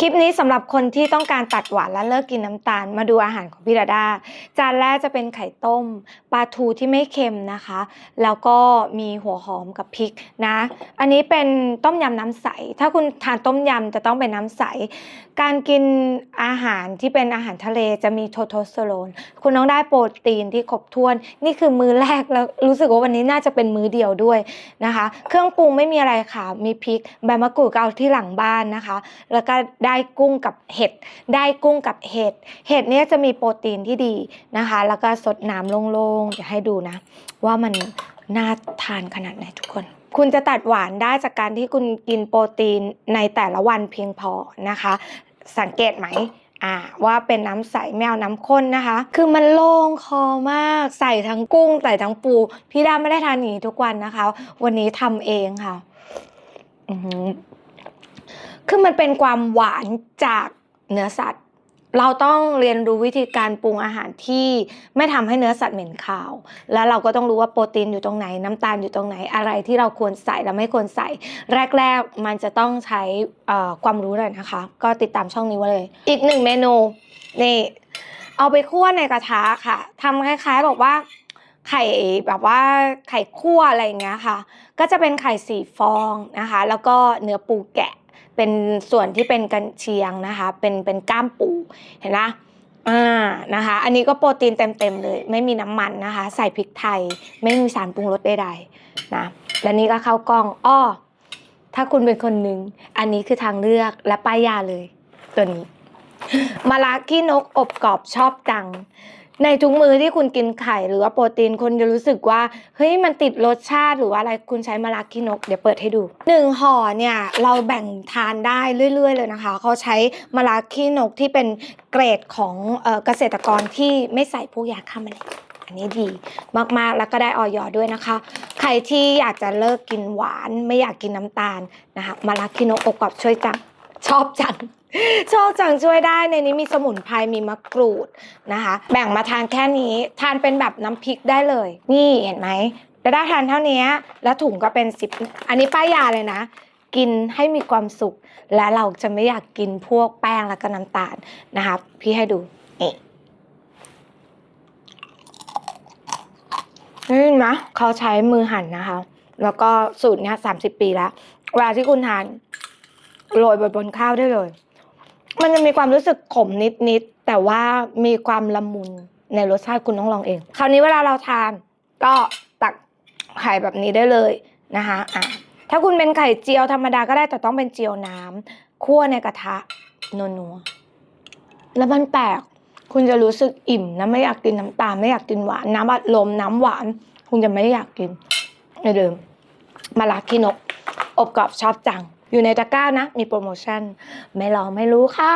คลิปนี้สำหรับคนที่ต้องการตัดหวานและเลิกกินน้ำตาล มาดูอาหารของพี่ดาดา จานแรกจะเป็นไข่ต้มปลาทูที่ไม่เค็มนะคะ แล้วก็มีหัวหอมกับพริกนะ อันนี้เป็นต้มยำน้ำใส ถ้าคุณทานต้มยำจะต้องเป็นน้ำใส การกินอาหารที่เป็นอาหารทะเลจะมีโทโทสเตอโรนคุณต้องได้โปรตีนที่ครบถ้วน นี่คือมื้อแรกแล้วรู้สึกว่าวันนี้น่าจะเป็นมื้อเดียวด้วยนะคะ เครื่องปรุงไม่มีอะไรค่ะมีพริกใบมะกรูดก็เอาที่หลังบ้านนะคะ แล้วก็ได้กุ้งกับเห็ดได้กุ้งกับเห็ดเห็ดเนี่ยจะมีโปรตีนที่ดีนะคะ แล้วก็สดน้ำโล่งๆเดี๋ยวให้ดูนะ ว่ามันน่าทานขนาดไหนทุกคน คุณจะตัดหวานได้จากการที่คุณกินโปรตีนในแต่ละวันเพียงพอนะคะ สังเกตไหมอ่าว่าเป็นน้ำใสไม่เอาน้ำข้นนะคะ คือมันโล่งคอมากใส่ทั้งกุ้งใส่ทั้งปู พี่ดาไม่ได้ทานอย่างนี้ทุกวันนะคะ วันนี้ทำเองค่ะ คือมันเป็นความหวานจากเนื้อสัตว์ เราต้องเรียนรู้วิธีการปรุงอาหารที่ไม่ทำให้เนื้อสัตว์เหม็นคาว แล้วเราก็ต้องรู้ว่าโปรตีนอยู่ตรงไหน น้ำตาลอยู่ตรงไหน อะไรที่เราควรใส่และไม่ควรใส่ แรก ๆ มันจะต้องใช้ความรู้หน่อยนะคะ ก็ติดตามช่องนี้ไว้เลย อีกหนึ่งเมนูนี่เอาไปคั่วในกระทะค่ะทำคล้ายๆแบบว่าไข่แบบว่าไข่คั่วอะไรอย่างเงี้ยค่ะ ก็จะเป็นไข่สี่ฟองนะคะ แล้วก็เนื้อปูแกะ เป็นส่วนที่เป็นกันเชียงนะคะ เป็นเป็นก้ามปูเห็นไหมอ่านะคะ อันนี้ก็โปรตีนเต็มๆเลย ไม่มีน้ำมันนะคะ ใส่พริกไทย ไม่มีสารปรุงรสใดๆนะและนี่ก็ข้าวกล้องอ้อถ้าคุณเป็นคนหนึ่งอันนี้คือทางเลือกและป้ายยาเลย ตัวนี้มะระขี้นกอบกรอบชอบจัง ในทุกมือที่คุณกินไข่หรือว่าโปรตีนคุณจะรู้สึกว่าเฮ้ยมันติดรสชาติหรือว่าอะไรคุณใช้มะระขี้นก เดี๋ยวเปิดให้ดูหนึ่งห่อเนี่ยเราแบ่งทานได้เรื่อย ๆ เลยนะคะเขาใช้มะระขี้นกที่เป็นเกรดของเกษตรกรที่ไม่ใส่พวกยาฆ่าแมลงอันนี้ดีมากๆแล้วก็ได้ออยด้วยนะคะ ใครที่อยากจะเลิกกินหวานไม่อยากกินน้ำตาลนะคะมะระขี้นกอบกรอบช่วยจัง ชอบจัง ชอบจังช่วยได้ในนี้มีสมุนไพรมีมะกรูดนะคะ แบ่งมาทานแค่นี้ ทานเป็นแบบน้ำพริกได้เลย นี่เห็นไหมจะได้ทานเท่านี้แล้วถุงก็เป็นสิบอันนี้ป้ายยาเลยนะ กินให้มีความสุข และเราจะไม่อยากกินพวกแป้งแล้วก็น้ำตาลนะคะพี่ให้ดูนี่นี่นะเขาใช้มือหั่นนะคะ แล้วก็สูตรเนี้ยสามสิบปีแล้วเวลาที่คุณทาน โรยบนข้าวได้เลย มันจะมีความรู้สึกขมนิดๆแต่ว่ามีความละมุนในรสชาติคุณต้องลองเอง คราวนี้เวลาเราทาน ก็ตักไข่แบบนี้ได้เลยนะคะอะถ้าคุณเป็นไข่เจียวธรรมดาก็ได้แต่ต้องเป็นเจียวน้ำคั่วในกระทะนัวๆแล้วมันแปลกคุณจะรู้สึกอิ่มนะไม่อยากกินน้ำตาลไม่อยากกินหวานน้ำอัดลมน้ำหวาน คุณจะไม่อยากกินในเดิมมาลาขี้นก อบกรอบชอบจัง อยู่ในตะกร้านะ มีโปรโมชั่น ไม่ลองไม่รู้ค่ะ